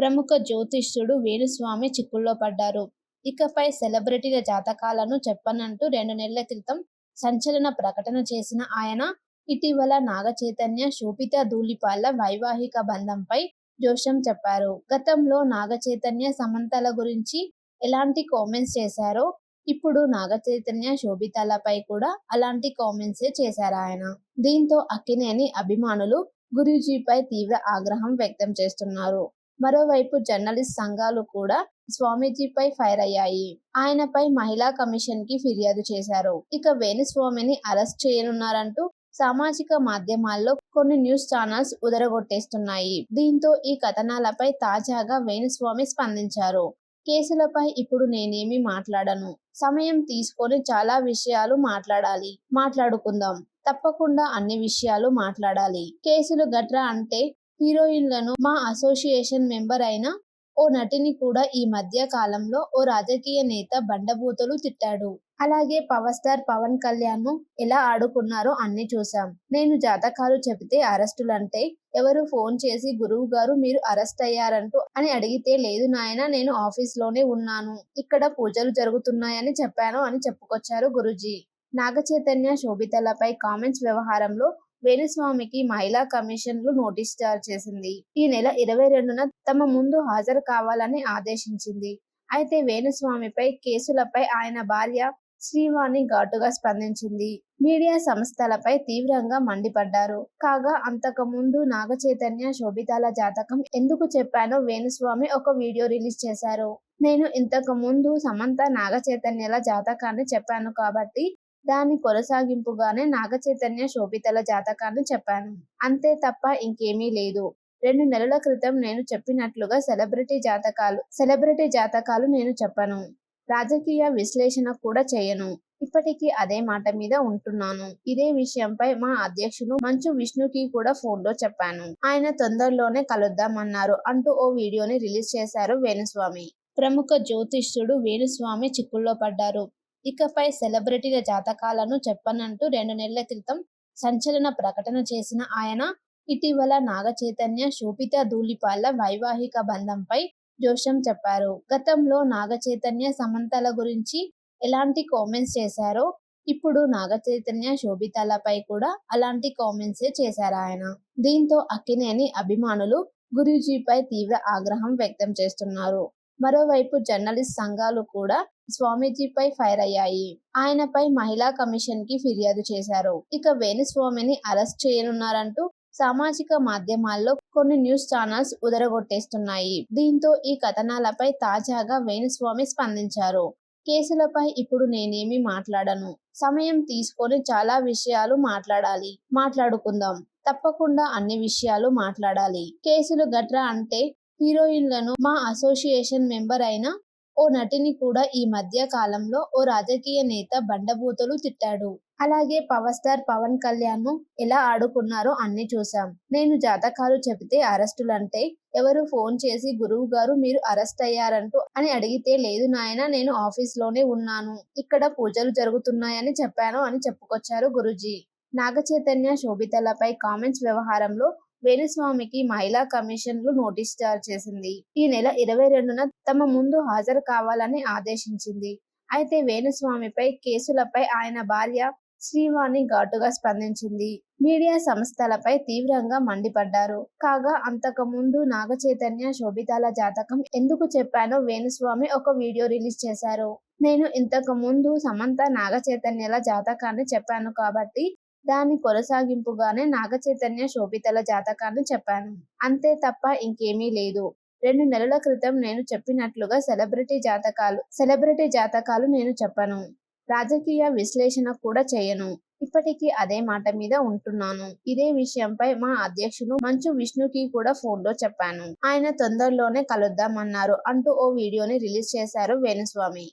ప్రముఖ జ్యోతిష్యుడు వేణుస్వామి చిక్కుల్లో పడ్డారు. ఇకపై సెలబ్రిటీల జాతకాలను చెప్పనంటూ రెండు నెలల క్రితం సంచలన ప్రకటన చేసిన ఆయన ఇటీవల నాగచైతన్య, శోభిత ధూళిపాళ్ళ వైవాహిక బంధంపై జోషం చెప్పారు. గతంలో నాగచైతన్య, సమంతల గురించి ఎలాంటి కామెంట్స్ చేశారో ఇప్పుడు నాగచైతన్య, శోభితలపై కూడా అలాంటి కామెంట్సే చేశారాయన. దీంతో అక్కినేని అభిమానులు గురూజీపై తీవ్ర ఆగ్రహం వ్యక్తం చేస్తున్నారు. మరోవైపు జర్నలిస్ట్ సంఘాలు కూడా స్వామీజీపై ఫైర్ అయ్యాయి. ఆయనపై మహిళా కమిషన్కి ఫిర్యాదు చేశారు. ఇక వేణుస్వామిని అరెస్ట్ చేయనున్నారంటూ సామాజిక మాధ్యమాల్లో కొన్ని న్యూస్ ఛానల్స్ ఉదరగొట్టేస్తున్నాయి. దీంతో ఈ కథనాలపై తాజాగా వేణుస్వామి స్పందించారు. కేసులపై ఇప్పుడు నేనేమి మాట్లాడను. సమయం తీసుకొని చాలా విషయాలు మాట్లాడాలి. మాట్లాడుకుందాం. తప్పకుండా అన్ని విషయాలు మాట్లాడాలి. కేసులు గట్రా అంటే హీరోయిన్లను మా అసోసియేషన్ మెంబర్ అయిన ఓ నటిని కూడా ఈ మధ్య కాలంలో ఓ రాజకీయ నేత బండబూతలు తిట్టాడు. అలాగే పవర్ స్టార్ పవన్ కళ్యాణ్ను ఎలా ఆడుకున్నారో అన్ని చూశాం. నేను జాతకాలు చెబితే అరెస్టులంటే ఎవరు ఫోన్ చేసి గురువు గారు మీరు అరెస్ట్ అయ్యారంటూ అని అడిగితే లేదు నాయన నేను ఆఫీస్లోనే ఉన్నాను. ఇక్కడ పూజలు జరుగుతున్నాయని చెప్పాను అని చెప్పుకొచ్చారు గురూజీ. నాగచైతన్య, శోభితలపై కామెంట్స్ వ్యవహారంలో వేణుస్వామికి మహిళా కమిషన్లు నోటీసు జారీ చేసింది. ఈ నెల ఇరవై రెండున తమ ముందు హాజరు కావాలని ఆదేశించింది. అయితే వేణుస్వామిపై కేసులపై ఆయన భార్య శ్రీవాణి ఘాటుగా స్పందించింది. మీడియా సంస్థలపై తీవ్రంగా మండిపడ్డారు. కాగా అంతకు ముందు నాగచైతన్య, శోభితాల జాతకం ఎందుకు చెప్పానో వేణుస్వామి ఒక వీడియో రిలీజ్ చేశారు. నేను ఇంతకు ముందు సమంత, నాగచైతన్యల జాతకాన్ని చెప్పాను కాబట్టి దాని కొనసాగింపుగానే నాగచైతన్య, శోభితల జాతకాన్ని చెప్పాను. అంతే తప్ప ఇంకేమీ లేదు. రెండు నెలల క్రితం నేను చెప్పినట్లుగా సెలబ్రిటీ జాతకాలు సెలబ్రిటీ జాతకాలు నేను చెప్పను. రాజకీయ విశ్లేషణ కూడా చేయను. ఇప్పటికీ అదే మాట మీద ఉంటున్నాను. ఇదే విషయంపై మా అధ్యక్షుడు మంచు విష్ణుకి కూడా ఫోన్లో చెప్పాను. ఆయన తొందరలోనే కలుద్దామన్నారు అంటూ ఓ వీడియోని రిలీజ్ చేశారు వేణుస్వామి. ప్రముఖ జ్యోతిష్యుడు వేణుస్వామి చిక్కుల్లో పడ్డారు. ఇకపై సెలబ్రిటీల జాతకాలను చెప్పనంటూ రెండు నెలల క్రితం సంచలన ప్రకటన చేసిన ఆయన ఇటీవల నాగచైతన్య, శోభిత ధూళిపాళ్ళ వైవాహిక బంధంపై జోషం చెప్పారు. గతంలో నాగచైతన్య, సమంతల గురించి ఎలాంటి కామెంట్స్ చేశారో ఇప్పుడు నాగచైతన్య, శోభితలపై కూడా అలాంటి కామెంట్సే చేశారాయన. దీంతో అక్కినేని అభిమానులు గురూజీపై తీవ్ర ఆగ్రహం వ్యక్తం చేస్తున్నారు. మరోవైపు జర్నలిస్ట్ సంఘాలు కూడా స్వామీజీపై ఫైర్ అయ్యాయి. ఆయనపై మహిళా కమిషన్కి ఫిర్యాదు చేశారు. ఇక వేణుస్వామిని అరెస్ట్ చేయనున్నారంటూ సామాజిక మాధ్యమాల్లో కొన్ని న్యూస్ ఛానల్స్ ఉదరగొట్టేస్తున్నాయి. దీంతో ఈ కథనాలపై తాజాగా వేణుస్వామి స్పందించారు. కేసులపై ఇప్పుడు నేనేమి మాట్లాడను. సమయం తీసుకొని చాలా విషయాలు మాట్లాడాలి. మాట్లాడుకుందాం. తప్పకుండా అన్ని విషయాలు మాట్లాడాలి. కేసులు గట్రా అంటే హీరోయిన్లను మా అసోసియేషన్ మెంబర్ అయిన ఓ నటిని కూడా ఈ మధ్య కాలంలో ఓ రాజకీయ నేత బండబూతులు తిట్టాడు. అలాగే పవర్ స్టార్ పవన్ కళ్యాణ్ను ఎలా ఆడుకున్నారో అన్ని చూశాం. నేను జాతకాలు చెబితే అరెస్టులంటే ఎవరు ఫోన్ చేసి గురువు గారు మీరు అరెస్ట్ అయ్యారంటూ అని అడిగితే లేదు నాయన నేను ఆఫీస్లోనే ఉన్నాను. ఇక్కడ పూజలు జరుగుతున్నాయని చెప్పాను అని చెప్పుకొచ్చారు గురూజీ. నాగచైతన్య, శోభితలపై కామెంట్స్ వ్యవహారంలో వేణుస్వామికి మహిళా కమిషన్లు నోటీసు జారీ చేసింది. ఈ నెల ఇరవై రెండున తమ ముందు హాజరు కావాలని ఆదేశించింది. అయితే వేణుస్వామిపై కేసులపై ఆయన భార్య శ్రీవాణి ఘాటుగా స్పందించింది. మీడియా సంస్థలపై తీవ్రంగా మండిపడ్డారు. కాగా అంతకు ముందు నాగచైతన్య, శోభితాల జాతకం ఎందుకు చెప్పానో వేణుస్వామి ఒక వీడియో రిలీజ్ చేశారు. నేను ఇంతకు ముందు సమంత, నాగచైతన్యల జాతకాన్ని చెప్పాను కాబట్టి దాని కొనసాగింపుగానే నాగచైతన్య, శోభితల జాతకాన్ని చెప్పాను. అంతే తప్ప ఇంకేమీ లేదు. రెండు నెలల క్రితం నేను చెప్పినట్లుగా సెలబ్రిటీ జాతకాలు సెలబ్రిటీ జాతకాలు నేను చెప్పను. రాజకీయ విశ్లేషణ కూడా చేయను. ఇప్పటికీ అదే మాట మీద ఉంటున్నాను. ఇదే విషయంపై మా అధ్యక్షుడు మంచు విష్ణుకి కూడా ఫోన్లో చెప్పాను. ఆయన తొందరలోనే కలుద్దామన్నారు అంటూ ఓ వీడియోని రిలీజ్ చేశారు వేణుస్వామి.